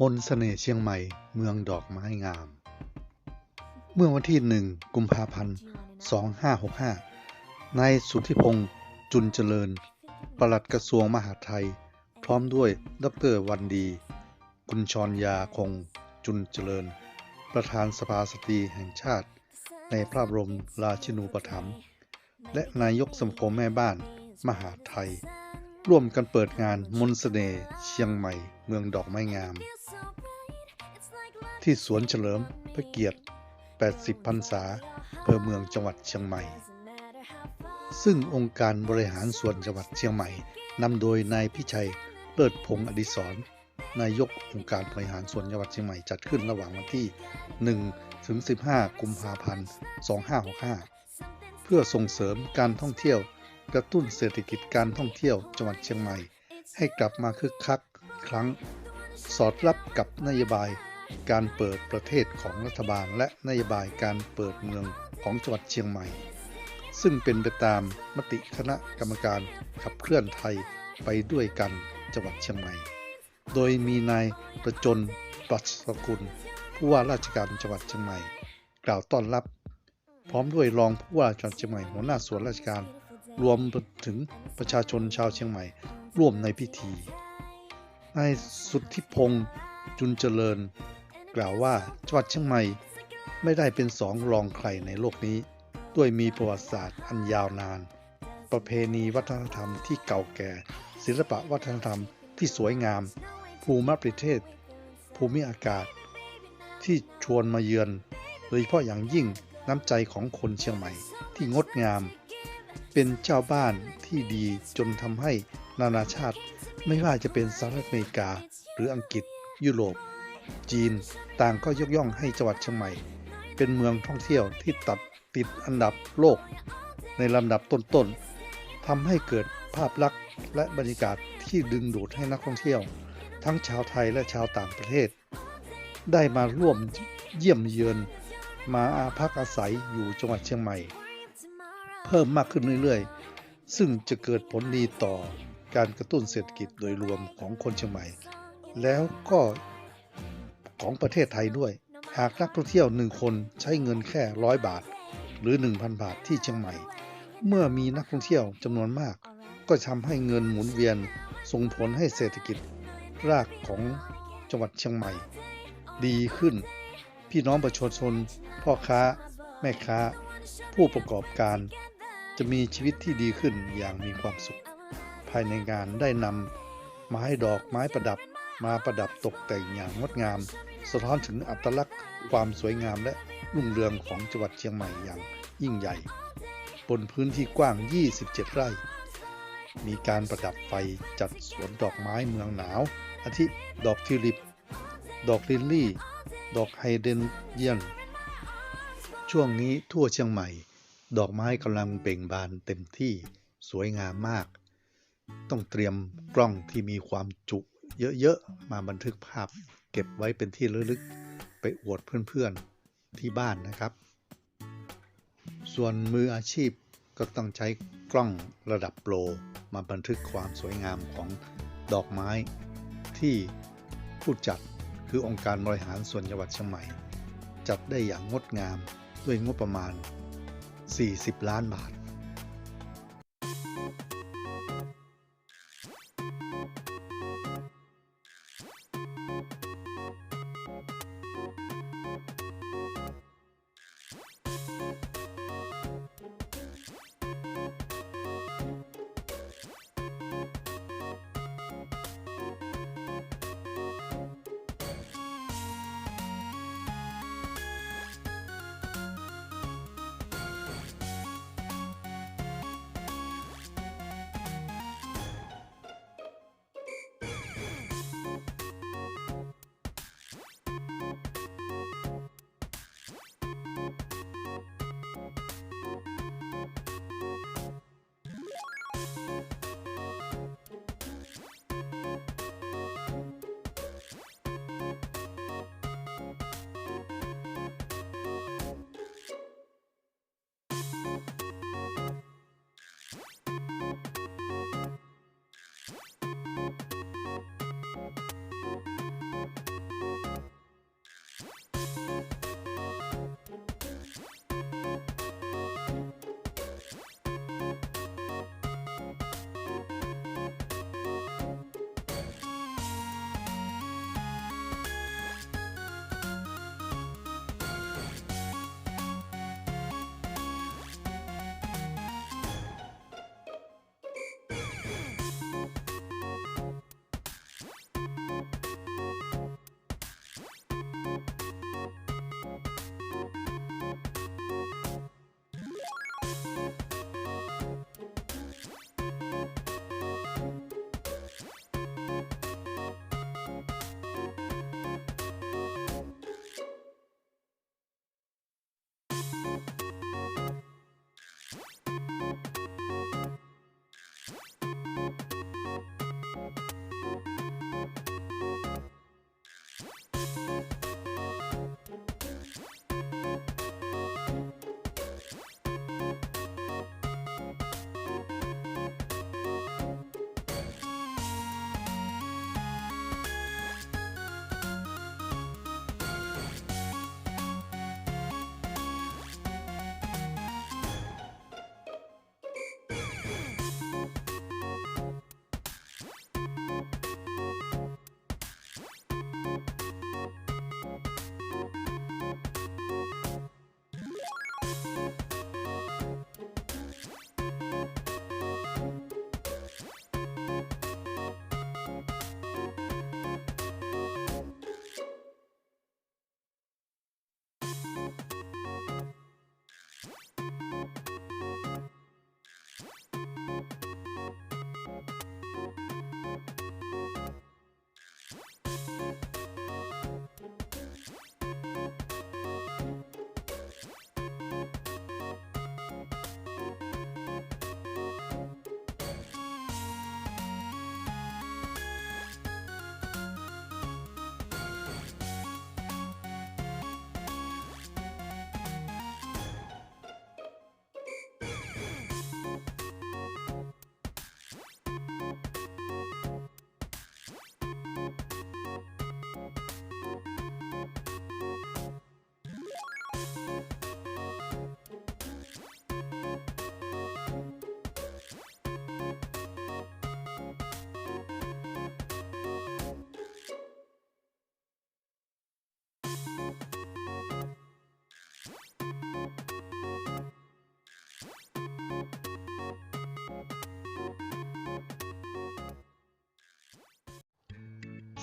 มนต์เสน่ห์เชียงใหม่ เมืองดอกไม้งาม เมื่อวันที่หนึ่งกุมภาพันธ์ 2565 นายสุทธิพงษ์จุนเจริญ ปลัดกระทรวงมหาดไทย พร้อมด้วยดรวันดีกุญชรยาคง จุนเจริญ ประธานสภาสตรีแห่งชาติ ในพระบรมราชินูปถัมภ์และนายกสมคมแม่บ้าน มหาดไทย ร่วมกันเปิดงานมนต์เสน่ห์เชียงใหม่ เมืองดอกไม้งาม ที่สวนเฉลิมพระเกียรติ 80 พรรษาอำเภอเมืองจังหวัดเชียงใหม่ ซึ่งองค์การบริหารส่วนจังหวัดเชียงใหม่นำโดยนายพิชัยเลิศพงศ์อดิศรนายกองค์การบริหารส่วนจังหวัดเชียงใหม่จัดขึ้นระหว่างวันที่ 1 ถึง 15 กุมภาพันธ์ 2565 เพื่อส่งเสริมการท่องเที่ยว กระตุ้นเศรษฐกิจการท่องเที่ยวจังหวัดเชียงใหม่ ให้กลับมาคึกคักอีกครั้ง สอดรับกับนโยบาย การเปิดประเทศของรัฐบาลและนโยบายการเปิดเมืองของจังหวัดเชียงใหม่ ซึ่งเป็นไปตามมติคณะกรรมการขับเคลื่อนไทยไปด้วยกันจังหวัดเชียงใหม่ โดยมีนายประจนปัชสกุล ผู้ว่าราชการจังหวัดเชียงใหม่ กล่าวต้อนรับ พร้อมด้วยรองผู้ว่าจังหวัดเชียงใหม่หัวหน้าส่วนราชการ รวมถึงประชาชนชาวเชียงใหม่ ร่วมในพิธีนายสุทธิพงษ์จุนเจริญ กล่าวว่าจังหวัดเชียงใหม่ไม่ได้เป็นสองรองใครในโลกนี้ ด้วยมีประวัติศาสตร์อันยาวนาน ประเพณีวัฒนธรรมที่เก่าแก่ ศิลปะวัฒนธรรมที่สวยงาม ภูมิประเทศ ภูมิอากาศ ที่ชวนมาเยือน โดยเฉพาะอย่างยิ่งน้ำใจของคนเชียงใหม่ที่งดงาม เป็นเจ้าบ้านที่ดีจนทำให้นานาชาติ ไม่ว่าจะเป็นสหรัฐอเมริกา หรืออังกฤษยุโรป จีนต่างก็ยกย่องให้จังหวัดเชียงใหม่ เป็นเมืองท่องเที่ยวที่ตัดติดอันดับโลก ในลำดับต้นๆทำให้เกิดภาพลักษณ์และบรรยากาศที่ดึงดูดให้นักท่องเที่ยว ทั้งชาวไทยและชาวต่างประเทศ ได้มาร่วมเยี่ยมเยือนมาอาพักอาศัยอยู่จังหวัดเชียงใหม่ เพิ่มมากขึ้นเรื่อยๆ ซึ่งจะเกิดผลดีต่อการกระตุ้นเศรษฐกิจโดยรวมของคนเชียงใหม่ แล้วก็ ของประเทศไทยด้วย หากนักท่องเที่ยวหนึ่งคนใช้เงินแค่ร้อยบาท หรือ 1,000 บาทที่เชียงใหม่ เมื่อมีนักท่องเที่ยวจำนวนมาก ก็ทำให้เงินหมุนเวียนส่งผลให้เศรษฐกิจ รากของจังหวัดเชียงใหม่ ดีขึ้น พี่น้องประชาชน พ่อค้า แม่ค้า ผู้ประกอบการ จะมีชีวิตที่ดีขึ้นอย่างมีความสุข ภายในงานได้นำไม้ดอกไม้ประดับ มาประดับตกแต่งอย่างงดงาม สะท้อนถึงอัตลักษณ์ความสวยงามและรุ่งเรืองของจังหวัดเชียงใหม่อย่างยิ่งใหญ่ บนพื้นที่กว้าง 27 ไร่ มีการประดับไฟจัดสวนดอกไม้เมืองหนาว อาทิดอกทิวลิป ดอกลิลลี่ ดอกไฮเดรนเยียน ช่วงนี้ทั่วเชียงใหม่ ดอกไม้กำลังเบ่งบานเต็มที่สวยงามมาก ต้องเตรียมกล้องที่มีความจุ เยอะๆ มาบันทึกภาพเก็บไว้เป็นที่ระลึกไปอวดเพื่อนๆที่บ้านนะครับ ส่วนมืออาชีพก็ต้องใช้กล้องระดับโปรมาบันทึกความสวยงามของดอกไม้ที่ผู้จัดคือองค์การบริหารส่วนจังหวัดเชียงใหม่ จัดได้อย่างงดงามด้วยงบประมาณ 40 ล้านบาท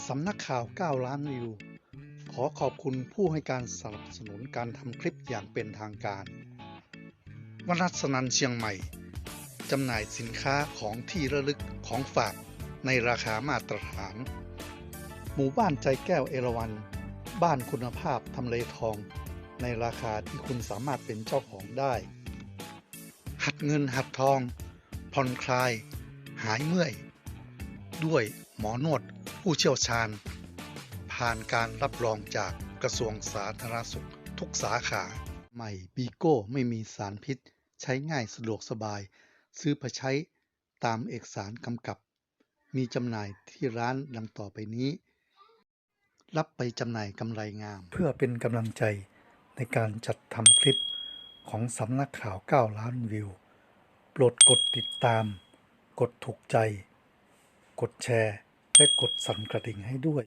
สำนักข่าว 9 ล้านวิว ขอขอบคุณผู้ให้การสนับสนุนการทำคลิปอย่างเป็นทางการวนัสนันเชียงใหม่ จำหน่ายสินค้าของที่ระลึกของฝากในราคามาตรฐาน หมู่บ้านใจแก้วเอราวัน บ้านคุณภาพทำเลทอง ในราคาที่คุณสามารถเป็นเจ้าของได้ หัดเงินหัดทอง ผ่อนคลาย หายเมื่อย ด้วย หมอนวดผู้เชี่ยวชาญ ผ่านการรับรองจากกระทรวงสาธารณสุขทุกสาขา ใหม่บีโก้ไม่มีสารพิษ ใช้ง่ายสะดวกสบาย ซื้อไปใช้ตามเอกสารกำกับ มีจำหน่ายที่ร้านดังต่อไปนี้ รับไปจำหน่ายกำไรงาม เพื่อเป็นกำลังใจในการจัดทำคลิปของสำนักข่าว 9 ล้านวิว โปรดกดติดตาม กดถูกใจ กดแชร์ ได้กดสั่นกระดิ่งให้ด้วย